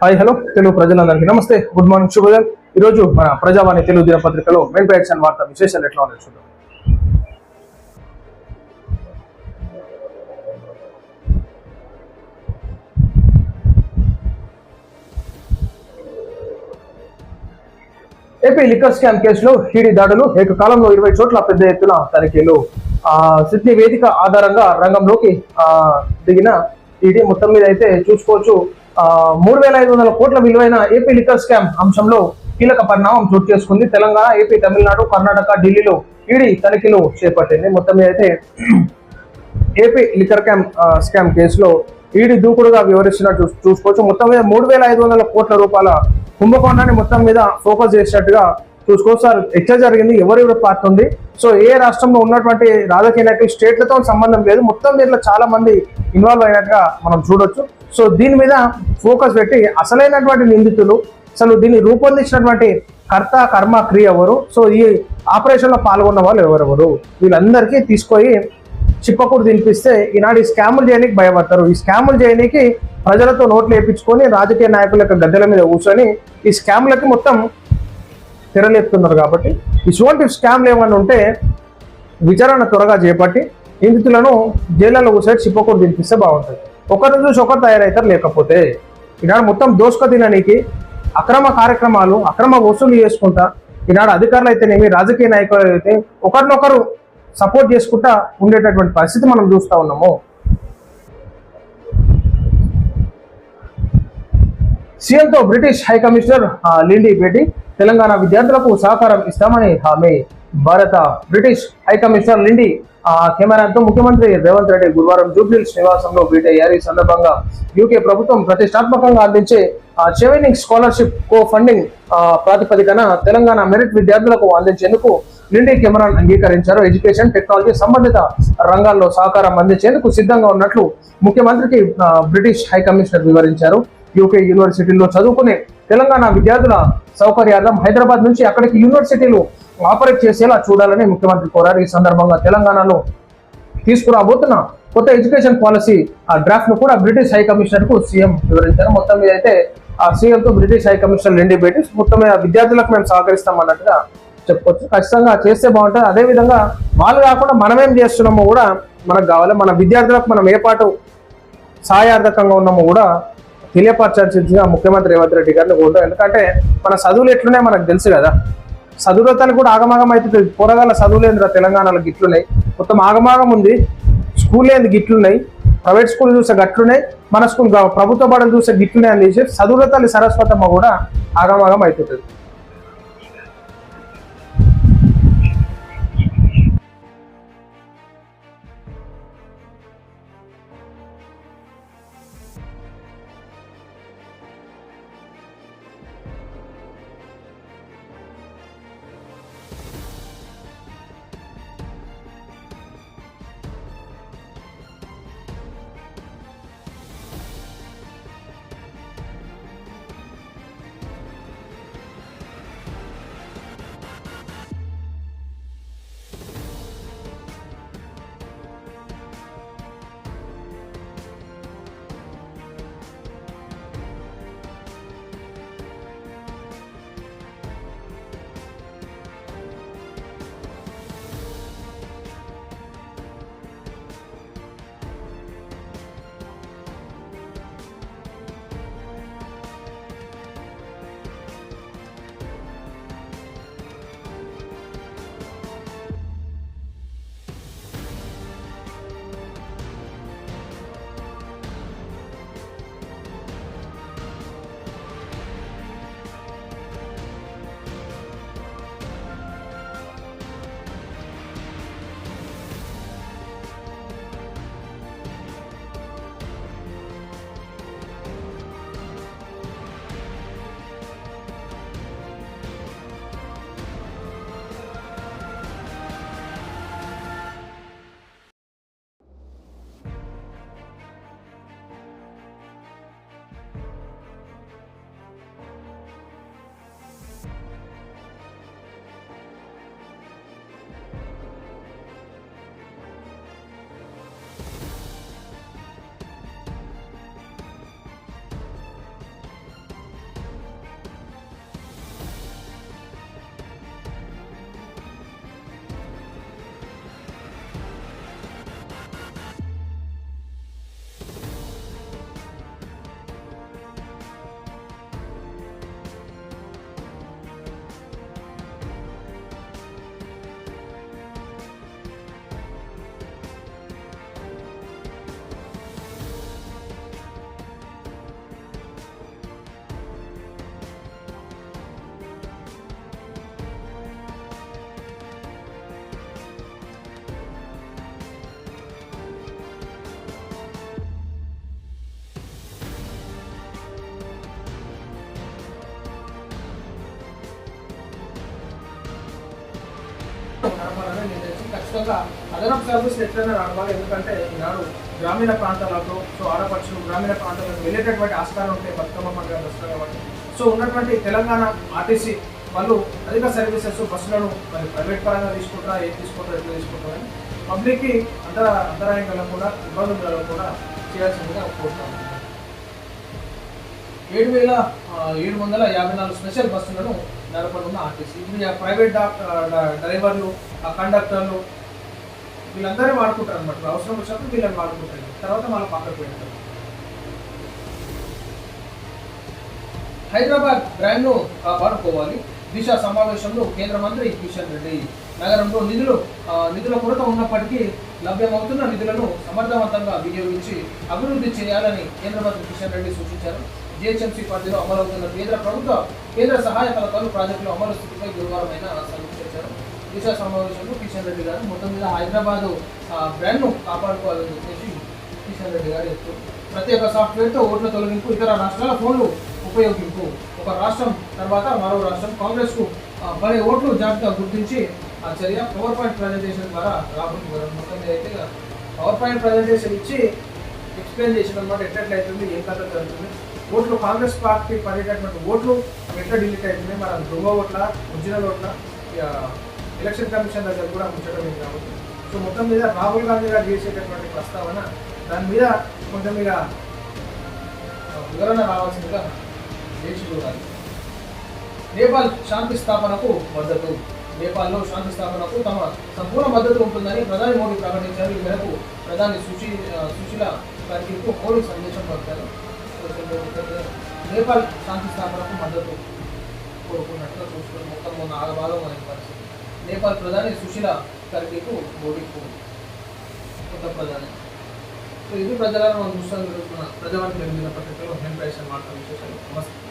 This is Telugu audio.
హాయ్ హలో తెలుగు ప్రజలందరికీ నమస్తే. గుడ్ మార్నింగ్ శుభోదయం. ఈ రోజు మన ప్రజావాణి తెలుగు దినపత్రికలో మెయిన్ పేడ్స్ అండ్ వార్త విశేషాలు ఎట్లా ఉన్నాయి చూద్దాం. ఏపీ లిక్కర్ స్కామ్ కేసులో హీడీ దాడులు ఏకకాలంలో ఇరవై చోట్ల పెద్ద ఎత్తున తనిఖీలు. ఆ సిడ్నీ వేదిక ఆధారంగా రంగంలోకి ఆ దిగిన ఈడీ మొత్తం మీద అయితే చూసుకోవచ్చు. మూడు వేల ఐదు వందల కోట్ల విలువైన ఏపీ లిక్కర్ స్కామ్ అంశంలో కీలక పరిణామం చోటు చేసుకుంది. తెలంగాణ ఏపీ తమిళనాడు కర్ణాటక ఢిల్లీలో ఈడీ తనిఖీలు చేపట్టింది. మొత్తం మీద అయితే ఏపీ లిక్కర్ క్యామ్ స్కామ్ కేసులో ఈడీ దూకుడుగా వివరిస్తున్నట్టు చూసుకోవచ్చు. మొత్తం మీద మూడు వేల ఐదు వందల కోట్ల రూపాయల కుంభకోణాన్ని మొత్తం మీద ఫోకస్ చేసినట్టుగా చూసుకోవచ్చు. సార్ ఎట్లా జరిగింది? ఎవరెవరు పార్ట్ ఉంది? సో ఏ రాష్ట్రంలో ఉన్నటువంటి రాజకీయ నాయకులు స్టేట్లతో సంబంధం లేదు. మొత్తం దీంట్లో చాలా మంది ఇన్వాల్వ్ అయినట్టుగా మనం చూడొచ్చు. సో దీని మీద ఫోకస్ పెట్టి అసలైనటువంటి నిందితులు అసలు దీన్ని రూపొందించినటువంటి కర్త కర్మ క్రియ ఎవరు? సో ఈ ఆపరేషన్లో పాల్గొన్న వాళ్ళు ఎవరెవరు? వీళ్ళందరికీ తీసుకొని చిప్పకూడు తినిపిస్తే ఈనాడు ఈ స్కాములు చేయడానికి భయపడతారు. ఈ స్కాములు చేయడానికి ప్రజలతో నోట్లు వేయించుకొని రాజకీయ నాయకుల యొక్క గద్దెల మీద కూర్చొని ఈ స్కాములకి మొత్తం తెరలేపుతున్నారు కాబట్టి ఇటువంటి స్కామ్లు ఏమైనా ఉంటే విచారణ త్వరగా చేపట్టి నిందితులను జైళ్ళలో కూర్చొని చిప్పకూడు తినిపిస్తే బాగుంటుంది. ఒకరిని చూసి ఒకరు తయారవుతారు లేకపోతే ఈనాడు మొత్తం దోసుక తినడానికి అక్రమ కార్యక్రమాలు అక్రమ వసూలు చేసుకుంటా ఈనాడు అధికారులు అయితేనేమి రాజకీయ నాయకులు అయితే ఒకరినొకరు సపోర్ట్ చేసుకుంటా ఉండేటటువంటి పరిస్థితి మనం చూస్తా ఉన్నాము. సీఎంతో బ్రిటిష్ హై కమిషనర్ లిండి భేటీ తెలంగాణ విద్యార్థులకు సహకారం ఇస్తామని హామీ. భారత బ్రిటిష్ హై కమిషనర్ లిండి కెమెరాతో ముఖ్యమంత్రి రేవంత్ రెడ్డి గురువారం జూబ్లీహిల్స్ నివాసంలో భేటీ అయ్యారు. ఈ సందర్భంగా యూకే ప్రభుత్వం ప్రతిష్టాత్మకంగా అందించే చెవెనింగ్ స్కాలర్షిప్ కో ఫండింగ్ ప్రాతిపదికన తెలంగాణ మెరిట్ విద్యార్థులకు అందించేందుకు నిండి కెమెరాను అంగీకరించారు. ఎడ్యుకేషన్ టెక్నాలజీ సంబంధిత రంగాల్లో సహకారం అందించేందుకు సిద్ధంగా ఉన్నట్లు ముఖ్యమంత్రికి బ్రిటిష్ హై కమిషనర్ వివరించారు. యూకే యూనివర్సిటీలో చదువుకునే తెలంగాణ విద్యార్థుల సౌకర్యార్థం హైదరాబాద్ నుంచి అక్కడికి యూనివర్సిటీలు ఆపరేట్ చేసేలా చూడాలని ముఖ్యమంత్రి కోరారు. ఈ సందర్భంగా తెలంగాణలో తీసుకురాబోతున్న కొత్త ఎడ్యుకేషన్ పాలసీ ఆ డ్రాఫ్ట్ను కూడా బ్రిటిష్ హై కమిషనర్కు సీఎం వివరించారు. మొత్తం మీద అయితే ఆ సీఎం తో బ్రిటిష్ హై కమిషనర్ రెండు భేటీ. మొత్తం విద్యార్థులకు మేము సహకరిస్తాం అన్నట్టుగా చెప్పుకోవచ్చు. ఖచ్చితంగా చేస్తే బాగుంటుంది. అదే విధంగా వాళ్ళు కాకుండా మనం ఏం చేస్తున్నామో కూడా మనకు కావాలి. మన విద్యార్థులకు మనం ఏ పాటు సహాయార్థకంగా ఉన్నామో కూడా తెలియపరచాల్సిందిగా ముఖ్యమంత్రి రేవంత్ రెడ్డి గారిని కూడా ఎందుకంటే మన చదువులు ఎట్లున్నాయి మనకు తెలుసు కదా. చదువులతలు కూడా ఆగమాగం అవుతుంది. పోరగాల చదువులేంద్ర తెలంగాణలో గిట్లున్నాయి. మొత్తం ఆగమాగం ఉంది. స్కూల్ గిట్లున్నాయి. ప్రైవేట్ స్కూల్ చూసే గట్లున్నాయి. మన స్కూల్ ప్రభుత్వ బడులు చూసే గిట్లున్నాయి అని చెప్పి చదువుల తల్లి సరస్వతమ్మ కూడా ఆగమాగం అవుతుంది నడపాలని నిర్ణయించి ఖచ్చితంగా అదనపు సర్వీస్ ఎట్లయినా నడపాలి ఎందుకంటే ఈనాడు గ్రామీణ ప్రాంతాలలో సో ఆడపడుచులు గ్రామీణ ప్రాంతాలకు వెళ్ళేటటువంటి ఆస్కారం ఉంటే బతుకమ్మ పండుగ బస్సులు కాబట్టి. సో ఉన్నటువంటి తెలంగాణ ఆర్టీసీ వాళ్ళు అధిక సర్వీసెస్ బస్సులను మరి ప్రైవేట్ పరంగా తీసుకుంటారా ఏం తీసుకుంటారా ఎట్లా తీసుకుంటారని పబ్లిక్కి అంతర అంతరాయం కలగకుండా ఇబ్బందులు కలగకుండా చేయాల్సిందిగా కోరుతాను ఏడు వేల ఏడు వందల యాభై నాలుగు స్పెషల్ బస్సులను నడపనున్న ఆర్టీసీ. ఇది ప్రైవేట్ డ్రైవర్లు ఆ కండక్టర్లు వీళ్ళందరూ వాడుకుంటారు అనమాట అవసరం వచ్చినప్పుడు వీళ్ళని వాడుకుంటారు. తర్వాత మళ్ళీ పక్కకు పెడతారు. హైదరాబాద్ బ్రాండ్ను కాపాడుకోవాలి. దిశ సమావేశంలో కేంద్ర మంత్రి కిషన్ రెడ్డి. నగరంలో నిధులు నిధుల కొరత ఉన్నప్పటికీ లభ్యమవుతున్న నిధులను సమర్థవంతంగా వినియోగించి అభివృద్ధి చేయాలని కేంద్ర మంత్రి కిషన్ రెడ్డి సూచించారు. జిహెచ్ఎంసీ పరిధిలో అమలవుతున్న కేంద్ర ప్రభుత్వ కేంద్ర సహాయ పథకాలు ప్రాజెక్టులు అమలు స్థితిపై గురువారం ఆయన సమీక్షించారు దిశ సమావేశంలో కిషన్ రెడ్డి గారు మొత్తం మీద హైదరాబాద్ బ్రాండ్ను కాపాడుకోవాలని చెప్పేసి కిషన్ రెడ్డి గారు చెప్తారు ప్రత్యేక సాఫ్ట్వేర్తో ఓట్ల తొలగింపు ఇతర రాష్ట్రాల ఫోన్లు ఉపయోగింపు. ఒక రాష్ట్రం తర్వాత మరో రాష్ట్రం. కాంగ్రెస్కు ఆ, పడే ఓట్లు జాబితా గుర్తించి ఆ చర్య పవర్ పాయింట్ ప్రజెంటేషన్ ద్వారా రాబోతుంది కదా మొత్తం మీద అయితే పవర్ పాయింట్ ప్రజెంటేషన్ ఇచ్చి ఎక్స్ప్లెయిన్ చేసిన అనమాట ఎట్లయితుంది ఏం కథ జరుగుతుంది. ఓట్లు కాంగ్రెస్ పార్టీ పడేటటువంటి ఓట్లు ఎట్లా డిలీట్ అవుతుంది మన అది ఓట్ల ఒరిజినల్ ఓట్ల? ఎలక్షన్ కమిషన్ దగ్గర కూడా ఉంచడం కాబట్టి. సో మొత్తం మీద రాహుల్ గాంధీ గారు చేసేటటువంటి ప్రస్తావన దాని మీద కొంచెం మీద వివరణ రావాల్సిందిగా వేచి చూడాలి నేపాల్ శాంతి స్థాపనకు మద్దతు. నేపాల్లో శాంతి స్థాపనకు తమ సంపూర్ణ మద్దతు ఉంటుందని ప్రధాని మోడీ ప్రకటించారు. ఈ మేరకు ప్రధాని సుశీ సుశీల గారికి మోడీ సందేశం పంపారు. నేపాల్ శాంతి స్థాపనకు మద్దతు కోరుకున్నట్టుగా చూసుకుని మొత్తం మొన్న ఆగబాగం అనే పరిస్థితి. నేపాల్ ప్రధాని సుశీల గారికి మోడీ ఫోన్. కొత్త ప్రధాని. సో ఇది ప్రజలను మనం చూస్తాను జరుగుతున్న ప్రజావాణి జరిగిన పత్రికలో హెన్ ప్రైస్ వార్తా విశేషాలు నమస్తే.